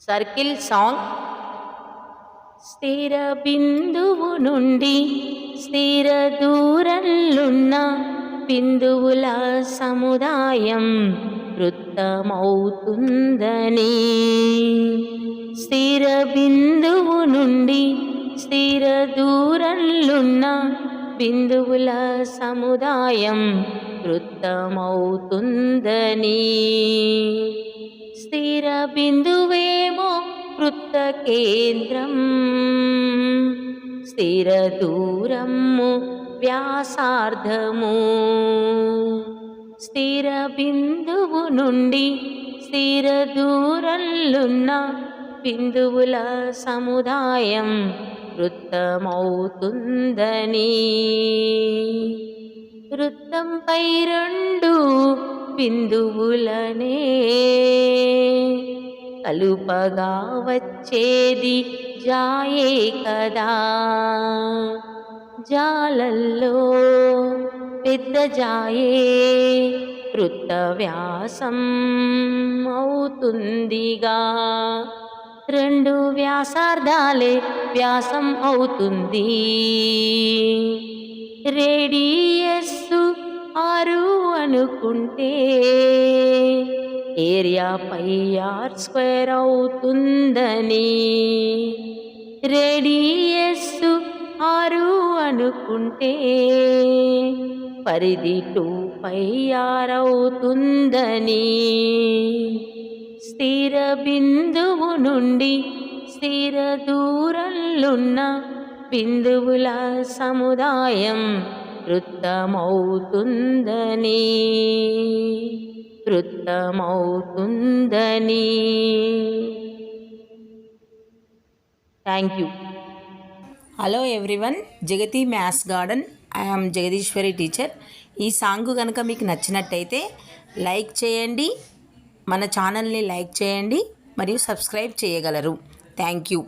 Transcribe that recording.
Circle song. స్థిర బిందువు నుండి స్థిర దూరంలున్న బిందువుల సముదాయం వృత్తమవుతుందని. స్థిర బిందువు నుండి స్థిర దూరంలున్న బిందువుల సముదాయం వృత్తమవుతుందని. స్థిర బిందువే వృత్త కేంద్రం స్థిర దూరము వ్యాసార్థము. స్థిర బిందువు నుండి స్థిర దూరంలున్న బిందువుల సముదాయం వృత్తమవుతుందని. వృత్తంపై రెండు బిందువులనే. కలుపగా వచ్చేది జాయే కదా. జాలల్లో పెద్ద జాయే వృత్త వ్యాసం అవుతుందిగా. రెండు వ్యాసార్థాలే వ్యాసం అవుతుంది. రేడియస్ ఆరు అనుకుంటే ఏరియా పై ఆర్ స్క్వేర్ అవుతుందని. రేడియస్ ఆరు అనుకుంటే పరిధి టూ పై ఆర్ అవుతుందని. స్థిర బిందువు నుండి స్థిర దూరంలున్న బిందువుల సముదాయం వృత్తమవుతుందని వృత్తమవుతుందని thank you hello everyone Jagathi maths garden I'm Jagadeeswari teacher ఈ సాంగ్ కనుక మీకు నచ్చినట్టయితే లైక్ చేయండి మన ఛానల్ని లైక్ చేయండి మరియు సబ్స్క్రైబ్ చేయగలరు. Thank you